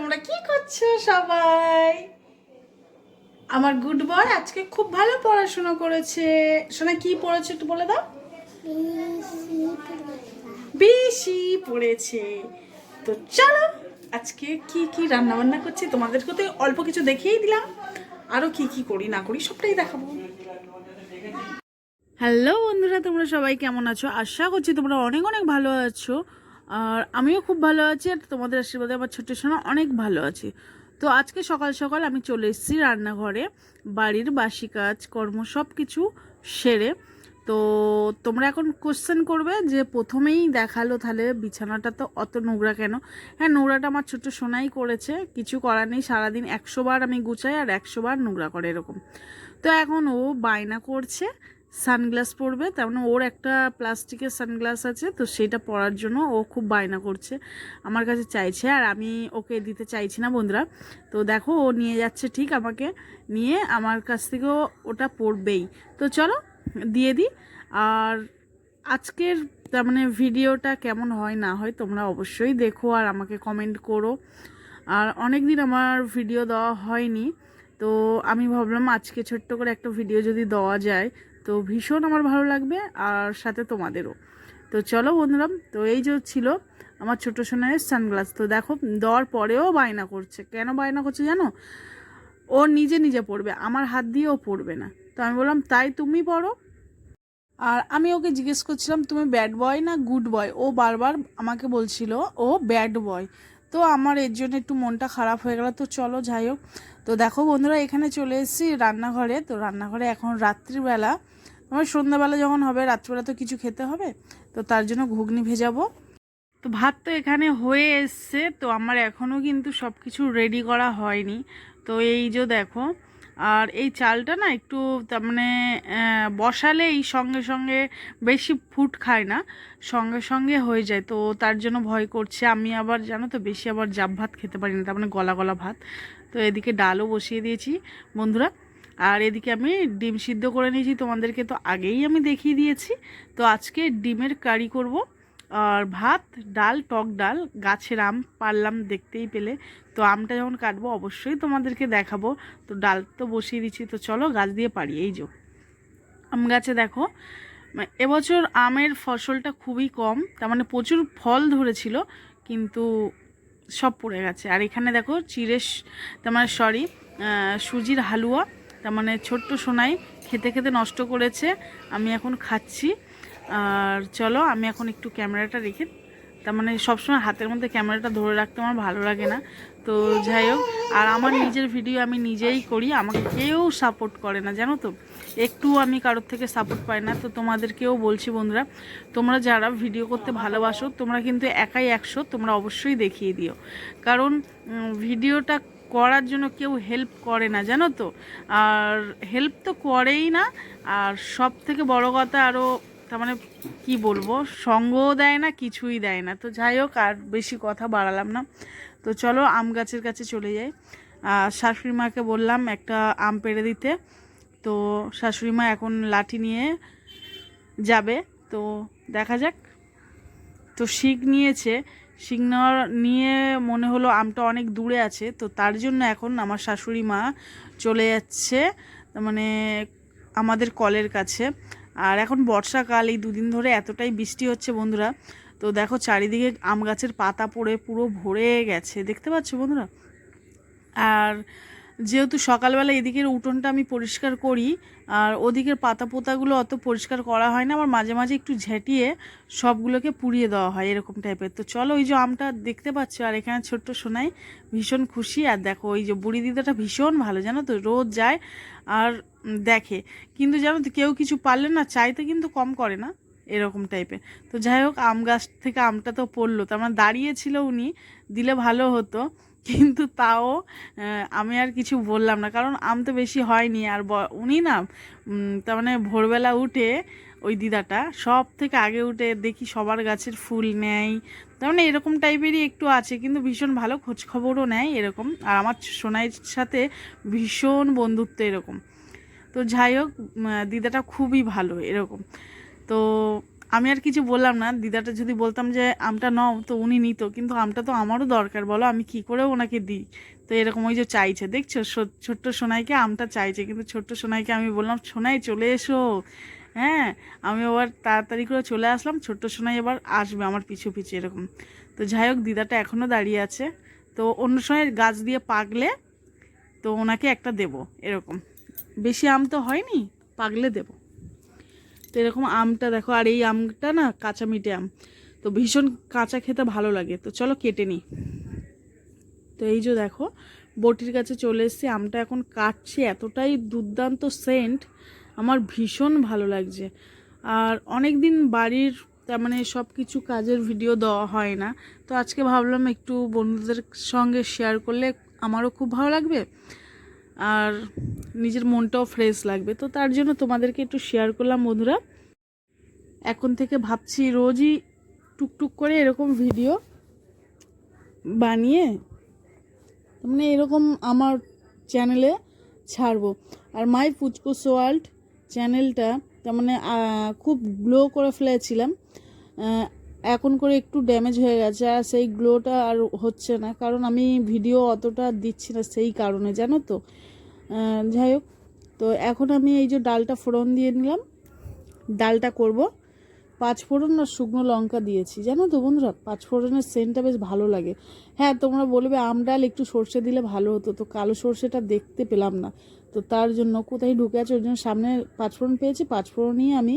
তোমরা কি করছ সবাই? আমার গুড বয় আজকে খুব ভালো পড়াশোনা করেছে। শোনা কি পড়েছে একটু বলে দাও। বেশি পড়েছে। তো চলো, আজকে কি কি রান্না বান্না করছি তোমাদেরকে তো অল্প কিছু দেখিয়েই দিলাম। আরও কি কি করি, না করি, সবটাই দেখাবো। হ্যালো বন্ধুরা, তোমরা সবাই কেমন আছো? আশা করছি তোমরা অনেক অনেক ভালো আছো। আর আমিও খুব ভালো আছি আর তোমাদের আশীর্বাদে আমার ছোট্ট সোনা অনেক ভালো আছি। তো আজকে সকাল সকাল আমি চলে এসেছি রান্নাঘরে, বাড়ির বাসি কাজ, কর্ম সব কিছু সেরে। তো তোমরা এখন কোশ্চেন করবে যে প্রথমেই দেখাল তাহলে বিছানাটা তো অত নোংরা কেন? হ্যাঁ নোংরাটা আমার ছোট্ট সোনাই করেছে, কিছু করার নেই, সারাদিন একশো বার আমি গুছাই আর একশো বার নোংরা করে এরকম। তো এখন ও বায়না করছে সানগ্লাস পরবে, তার মানে ওর একটা প্লাস্টিকের সানগ্লাস আছে, তো সেটা পরার জন্য ও খুব বায়না করছে, আমার কাছে চাইছে, আর আমি ওকে দিতে চাইছি না বন্ধুরা। তো দেখো, ও নিয়ে যাচ্ছে ঠিক আমাকে, নিয়ে আমার কাছ থেকেও ওটা পড়বেই তো চলো, দিয়ে দিই, আর আজকের তার মানে ভিডিওটা কেমন হয় না হয় তোমরা অবশ্যই দেখো আর আমাকে কমেন্ট করো। আর অনেক দিন আমার ভিডিও দেওয়া হয়নি, তো আমি ভাবলাম আজকে ছোট্ট করে একটা ভিডিও যদি দেওয়া যায় তো ভীষণ আমার ভালো লাগবে আর সাথে তোমাদেরও। তো চলো বন্ধুরা, তো এই যে ছিল আমার ছোটো সোনার সানগ্লাস। তো দেখো, দেওয়ার পরেও বায়না করছে। কেন বায়না করছে জানো? ও নিজে নিজে পড়বে আমার হাত দিয়েও পড়বে না। তো আমি বললাম, তাই তুমি পড়ো আর আমি ওকে জিজ্ঞেস করছিলাম, তুমি ব্যাড বয় না গুড বয় ও বারবার আমাকে বলছিল, ও ব্যাড বয় তো আমার এর জন্য একটু মনটা খারাপ হয়ে গেল। তো চলো, যাই হোক। তো দেখো বন্ধুরা, এখানে চলে এসেছি রান্নাঘরে। তো রান্নাঘরে এখন রাত্রিবেলা আমার সন্ধ্যাবেলা যখন হবে, রাত্রিবেলা তো কিছু খেতে হবে, তো তার জন্য ঘুগনি ভেজাবো। তো ভাত তো এখানে হয়ে এসছে, তো আমার এখনও কিন্তু সব কিছু রেডি করা হয়নি। তো এই যে দেখো, আর এই চালটা না একটু তার মানে বসালে এই সঙ্গে সঙ্গে বেশি ফুট খায় না, সঙ্গে সঙ্গে হয়ে যায়। তো তার জন্য ভয় করছে। আমি আবার, জানো তো, বেশি আবার জাপ ভাত খেতে পারি না, তার মানে গলা গলা ভাত। তো এদিকে ডালও বসিয়ে দিয়েছি, বন্ধুরা। আর এদিকে আমি ডিম সিদ্ধ করে নিয়েছি, তোমাদেরকে তো আগেই আমি দেখিয়ে দিয়েছি। তো আজকে ডিমের কারি করব, আর ভাত, ডাল, টক ডাল, গাছের আম পারলাম দেখতেই পেলে। তো আমটা যখন কাটবো, অবশ্যই তোমাদেরকে দেখাবো। তো ডাল তো বসিয়ে দিচ্ছি, তো চলো গাছ দিয়ে পারি এই যে। আম গাছে দেখো মানে এবছর আমের ফসলটা খুবই কম, তার মানে প্রচুর ফল ধরেছিল, কিন্তু সব পড়ে গেছে। আর এখানে দেখো চিরেশ তার মানে সরি সুজির হালুয়া, তার মানে ছোট্ট সোনাই খেতে খেতে নষ্ট করেছে। আমি এখন খাচ্ছি। আর চলো, আমি এখন একটু ক্যামেরাটা রেখে তার মানে সবসময় হাতের মধ্যে ক্যামেরাটা ধরে রাখতে আমার ভালো লাগে না। তো যাই হোক, আর আমার নিজের ভিডিও আমি নিজেই করি, আমাকে কেউ সাপোর্ট করে না, জানো তো? একটু আমি কারোর থেকে সাপোর্ট পাই না। তো তোমাদেরকেও বলছি বন্ধুরা, তোমরা যারা ভিডিও করতে ভালোবাসো, তোমরা কিন্তু একাই একশো, তোমরা অবশ্যই দেখিয়ে দিও। কারণ ভিডিওটা করার জন্য কেউ হেল্প করে না, জানো তো? আর হেল্প তো করেই না। আর সব থেকে বড় কথা আরও তার মানে কি বলব? সঙ্গও দেয় না, কিছুই দেয় না। তো যাই হোক, আর বেশি কথা বাড়ালাম না। তো চলো আম গাছের কাছে চলে যাই। আর শাশুড়ি মাকে বললাম একটা আম পেড়ে দিতে। তো শাশুড়ি মা এখন লাঠি নিয়ে যাবে। তো দেখা যাক। তো শিখ নিয়েছে। শিখ নেওয়ার, নিয়ে মনে হলো আমটা অনেক দূরে আছে। তো তার জন্য এখন আমার শাশুড়ি মা চলে যাচ্ছে মানে আমাদের কলের কাছে। আর এখন বর্ষাকাল, এই দুদিন ধরে এতটাই বৃষ্টি হচ্ছে বন্ধুরা। তো দেখো চারিদিকে আম গাছের পাতা পড়ে, পুরো ভরে গেছে। দেখতে পাচ্ছ বন্ধুরা? আর যেহেতু সকালবেলা এদিকের উঠোনটা আমি পরিষ্কার করি, আর ওদিকের পাতা পোতাগুলো অত পরিষ্কার করা হয় না, আমার মাঝে মাঝে একটু ঝেঁটিয়ে সবগুলোকে পুড়িয়ে দেওয়া হয় এরকম টাইপের তো চলো ওই যে আমটা দেখতে পাচ্ছ, আর এখানে ছোট্ট সোনাই ভীষণ খুশি, আর দেখো ওই যে বুড়ি দিদাটা ভীষণ ভালো, জানো তো রোদ যায় আর দেখে। কিন্তু জানো তো, কেউ কিছু পারলে না চাইতে কিন্তু কম করে না, এরকম টাইপের তো যাই হোক, আম গাছ থেকে আমটা তো পড়ল তো আমার দাঁড়িয়েছিল উনি, দিলে ভালো হতো। কিন্তু তাও আমি আর কিছু বললাম না। কারণ আম তো বেশি হয়নি। আর উনি না তার মানে ভোরবেলা উঠে ওই দিদাটা, সব থেকে আগে উঠে দেখি সবার গাছের ফুল নেয় তার মানে এরকম টাইপেরই একটু আছে, কিন্তু ভীষণ ভালো খোঁজখবরও নেয় এরকম। আর আমার সোনাইয়ের সাথে ভীষণ বন্ধুত্ব এরকম। তো যাই হোক দিদাটা খুবই ভালো এরকম। তো আমি আর কিছু বললাম না। দিদাটা যদি বলতাম যে, আমটা নাও, তো উনি নিত। কিন্তু আমটা তো আমারও দরকার, বলো। আমি কি করে ওনাকে দিই? তো এরকম ওই যে চাইছে, দেখছ? ছোট্ট সোনাইকে আমটা চাইছে। কিন্তু ছোট্ট সোনাইকে আমি বললাম, সোনাই, চলে এসো। হ্যাঁ? আমি আবার তাড়াতাড়ি করে চলে আসলাম। ছোট্ট সোনাই এবার আসবে আমার পিছু পিছু এরকম। তো যাই হোক, দিদাটা এখনও দাঁড়িয়ে আছে। তো অন্য সময় গাছ দিয়ে পাকলে তো ওনাকে একটা দেব এরকম। বেশি আম তো হয়নি, পাকলে দেব। তো এরকম আমটা দেখো, আর এই আমটা না কাঁচা মিটে আম। তো ভীষণ কাঁচা খেতে ভালো লাগে। তো চলো কেটে নিই। তো এই যে দেখো, বটির কাছে চলে এসেছি। আমটা এখন কাটছি, এতটাই দুর্দান্ত সেন্ট আমার ভীষণ ভালো লাগছে। আর অনেক দিন বাড়ির, তার মানে সব কিছু কাজের ভিডিও দেওয়া হয় না। তো আজকে ভাবলাম একটু বন্ধুদের সঙ্গে শেয়ার করলে আমারও খুব ভালো লাগবে। আর নিজের মনটাও ফ্রেশ লাগবে। তো তার জন্য তোমাদেরকে একটু শেয়ার করলাম, বন্ধুরা। এখন থেকে ভাবছি রোজই টুকটুক করে এরকম ভিডিও বানিয়ে মানে এরকম আমার চ্যানেলে ছাড়বো। আর মাই ফুচকোস ওয়ার্ল্ড চ্যানেলটা তার মানে খুব গ্লো করে ফেলেছিলাম। এখন করে একটু ড্যামেজ হয়ে গেছে আর সেই গ্লোটা আর হচ্ছে না। কারণ আমি ভিডিও অতটা দিচ্ছি না সেই কারণে, জানো তো? যাই হোক, তো এখন আমি এই যে ডালটা ফোড়ন দিয়ে নিলাম। ডালটা করব। পাঁচ ফোড়ন আর শুকনো লঙ্কা দিয়েছি, জানো তো বন্ধুরা? পাঁচ ফোড়নের সেন্টটা বেশ ভালো লাগে। হ্যাঁ তোমরা বলবে আম ডাল একটু সর্ষে দিলে ভালো হতো, তো কালো সর্ষেটা দেখতে পেলাম না। তো তার জন্য কোথায় ঢুকে আছে? ওই জন্য সামনে পাঁচ ফোড়ন পেয়েছি, পাঁচ ফোড়নই আমি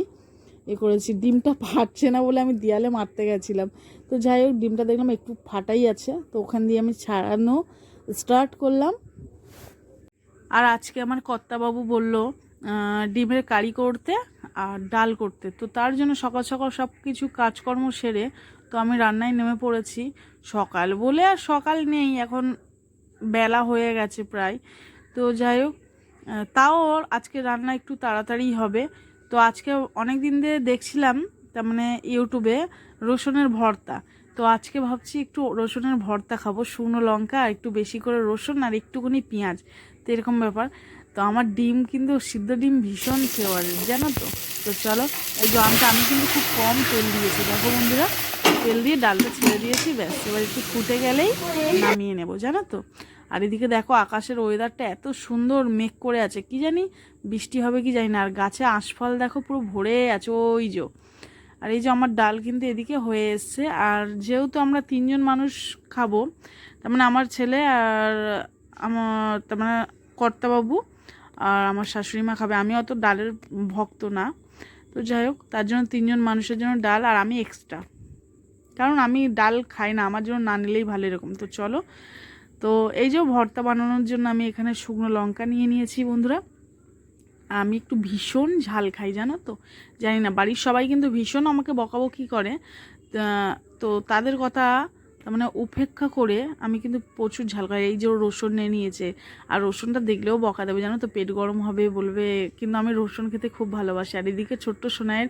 এ করেছি। ডিমটা ফাটছে না বলে আমি দেয়ালে মারতে গেছিলাম। তো যাই হোক, ডিমটা দেখলাম একটু ফাটাই আছে। তো ওখান দিয়ে আমি ছাড়ানো স্টার্ট করলাম। আর আজকে আমার কর্তাবাবু বলল ডিমের কারি করতে আর ডাল করতে। তো তার জন্য সকাল সকাল সব কিছু কাজকর্ম সেরে তো আমি রান্নায় নেমে পড়েছি। সকাল বলে আর সকাল নেই, এখন বেলা হয়ে গেছে প্রায়। তো যাই হোক তাও আজকে রান্না একটু তাড়াতাড়ি হবে। তো আজকে অনেক দিন ধরে দেখছিলাম, তার মানে ইউটিউবে রসুনের ভর্তা। তো আজকে ভাবছি একটু রসুনের ভর্তা খাব, শুকনো লঙ্কা আর একটু বেশি করে রসুন আর একটুখানি পেঁয়াজ। তো এরকম ব্যাপার। তো আমার ডিম কিন্তু, সিদ্ধ ডিম ভীষণ ফেভারিট জানো তো? তো চলো, এই আমটা আমি কিন্তু খুব কম তেল দিয়েছি। দেখো বন্ধুরা, তেল দিয়ে ডালটা ছেড়ে দিয়েছি, ব্যাস। এবার একটু ফুটে গেলেই নামিয়ে নেব, জানো তো? আর এদিকে দেখো আকাশের ওয়েদারটা এত সুন্দর মেঘ করে আছে। কি জানি? বৃষ্টি হবে কি জানি না। আর গাছে আশফল দেখো পুরো ভরে আছে। ওই যে। আর এই যে আমার ডাল কিন্তু এদিকে হয়ে এসছে। আর যেহেতু আমরা তিনজন মানুষ খাব, তার মানে আমার ছেলে আর আমার, তার মানে কর্তাবাবু আর আমার শাশুড়ি মা খাবে। আমি অত ডালের ভক্ত না। তো যাই হোক, তার জন্য তিনজন মানুষের জন্য ডাল আর আমি এক্সট্রা কারণ আমি ডাল খাই না। আমার জন্য না নিলেই ভালো এরকম। তো চলো তো এই যে ভর্তা বানানোর জন্য আমি এখানে শুকনো লঙ্কা নিয়ে নিয়েছি বন্ধুরা। আমি একটু ভীষণ ঝাল খাই, জানো তো? জানি না, বাড়ির সবাই কিন্তু ভীষণ আমাকে বকাবকি করে। তা- তাদের কথা তার মানে উপেক্ষা করে আমি কিন্তু প্রচুর ঝাল খাই। এই যে রসুন নিয়ে নিয়েছে, আর রসুনটা দেখলেও বকা দেবে, জানো তো পেট গরম হবে বলবে, কিন্তু আমি রসুন খেতে খুব ভালোবাসি। আর এদিকে ছোট্ট সোনায়ের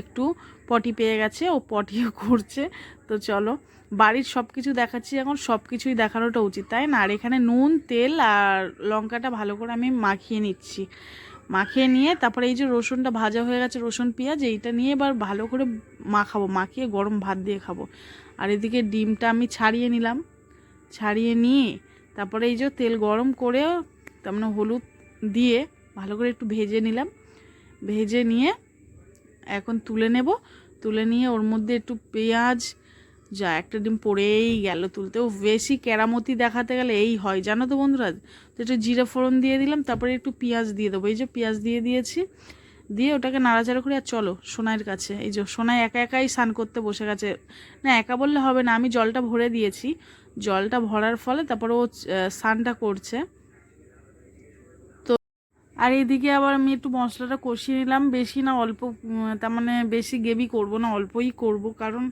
একটু পটি পেয়ে গেছে, ও পটিও করছে। তো চলো, বাড়ির সব কিছু দেখাচ্ছি, এখন সব কিছুই দেখানোটা উচিত, তাই না? আর এখানে নুন, তেল আর লঙ্কাটা ভালো করে আমি মাখিয়ে নিচ্ছি। মাখিয়ে নিয়ে তারপরে এই যে রসুনটা ভাজা হয়ে গেছে, রসুন, পেঁয়াজ, এইটা নিয়ে এবার ভালো করে মাখাবো, মাখিয়ে গরম ভাত দিয়ে খাব। আর এদিকে ডিমটা আমি ছাড়িয়ে নিলাম। ছাড়িয়ে নিয়ে তারপরে এই যে তেল গরম করে তার মানে হলুদ দিয়ে ভালো করে একটু ভেজে নিলাম। ভেজে নিয়ে এখন তুলে নেব। তুলে নিয়ে ওর মধ্যে একটু পেঁয়াজ যা, একটা ডিম পড়েই গেল তুলতেও বেশি কেরামতি দেখাতে গেলে এই হয়। জানো তো বন্ধুরা, তো একটু জিরে ফোড়ন দিয়ে দিলাম, তারপরে একটু পেঁয়াজ দিয়ে দেবো। এই যে পেঁয়াজ দিয়ে দিয়েছি, দিয়ে ওটাকে নাড়াচাড়া করে, আর চলো সোনাইয়ের কাছে। এই যে সোনাই একা একাই স্নান করতে বসে গেছে। না, একা বললে হবে না, আমি জলটা ভরে দিয়েছি। জলটা ভরার ফলে তারপরে ও স্নানটা করছে। তো আর এদিকে আবার আমি একটু মশলাটা কষিয়ে নিলাম। বেশি না, অল্প তার মানে বেশি গ্রেভি করব না, অল্পই করব। কারণ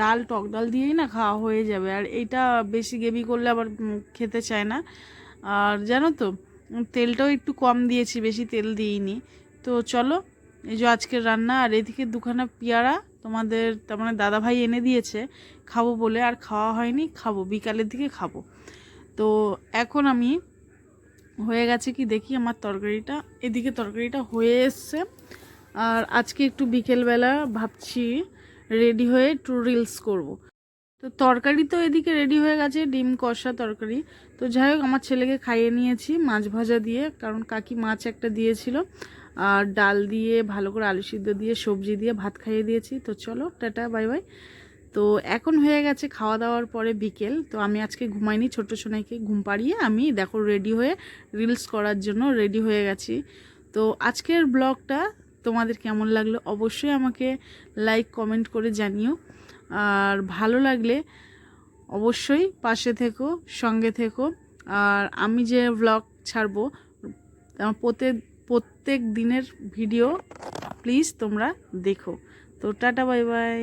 ডাল, টক ডাল দিয়েই না খাওয়া হয়ে যাবে। আর এইটা বেশি গ্রেভি করলে আবার খেতে চায় না। আর জানো তো, তেলটাও একটু কম দিয়েছি, বেশি তেল দিইনি। তো চলো, এই যে আজকের রান্না, আর এদিকে দুখানা পেয়ারা তোমাদের, তার মানে দাদাভাই এনে দিয়েছে, খাব বলে। আর খাওয়া হয়নি, খাব, বিকালের দিকে খাব। তো এখন আমি হয়ে গেছে কি দেখি আমার তরকারিটা। এদিকে তরকারিটা হয়ে এসছে। আর আজকে একটু বিকেলবেলা ভাবছি রেডি হয়ে একটু রিলস করব। তো তরকারি তো এদিকে রেডি হয়ে গেছে, ডিম, কষা তরকারি। তো যাই হোক, আমার ছেলেকে খাইয়ে নিয়েছি মাছ ভাজা দিয়ে, কারণ কাকি মাছ একটা দিয়েছিল। আর ডাল দিয়ে, ভালো করে আলু সিদ্ধ দিয়ে, সবজি দিয়ে ভাত খাইয়ে দিয়েছি। তো চলো, টাটা, বাই বাই। তো এখন হয়ে গেছে খাওয়া দাওয়ার পরে বিকেল। তো আমি আজকে ঘুমাইনি, ছোট্ট সোনাইকে ঘুম পাড়িয়ে আমি দেখো রেডি হয়ে রিলস করার জন্য রেডি হয়ে গেছি। তো আজকের ব্লগটা তোমাদের কেমন লাগল অবশ্যই আমাকে লাইক কমেন্ট করে জানিও। আর ভালো লাগলে অবশ্যই পাশে থেকো, সঙ্গে থেকো। আর আমি যে ব্লগ ছাড়বো প্রত্যেক প্রত্যেক দিনের ভিডিও প্লিজ তোমরা দেখো। তো টাটা বাই বাই